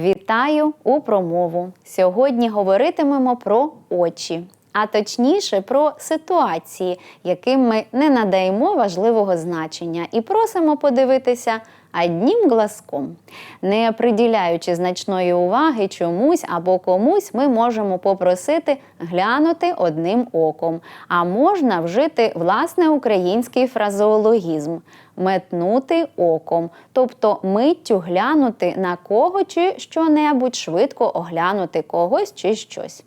Вітаю у промову. Сьогодні говоритимемо про очі, а точніше про ситуації, яким ми не надаємо важливого значення, і просимо подивитися одним глазком. Не приділяючи значної уваги чомусь або комусь, ми можемо попросити глянути одним оком, а можна вжити власне український фразеологізм метнути оком, тобто миттю глянути на кого чи що-небудь, швидко оглянути когось чи щось.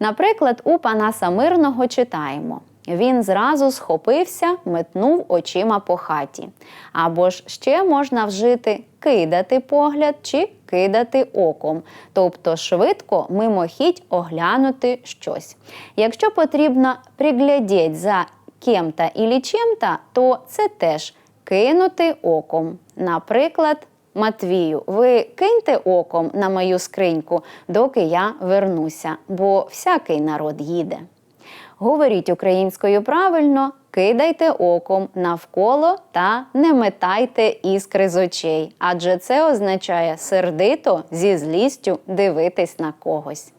Наприклад, у Панаса Мирного читаємо. Він зразу схопився, метнув очима по хаті. Або ж ще можна вжити кидати погляд чи кидати оком, тобто швидко мимохідь оглянути щось. Якщо потрібно приглядіть за кем-то і чим-то, то це теж кинути оком. Наприклад, Матвію, ви киньте оком на мою скриньку, доки я вернуся, бо всякий народ їде. Говоріть українською правильно, кидайте оком навколо та не метайте іскри з очей, адже це означає сердито зі злістю дивитись на когось.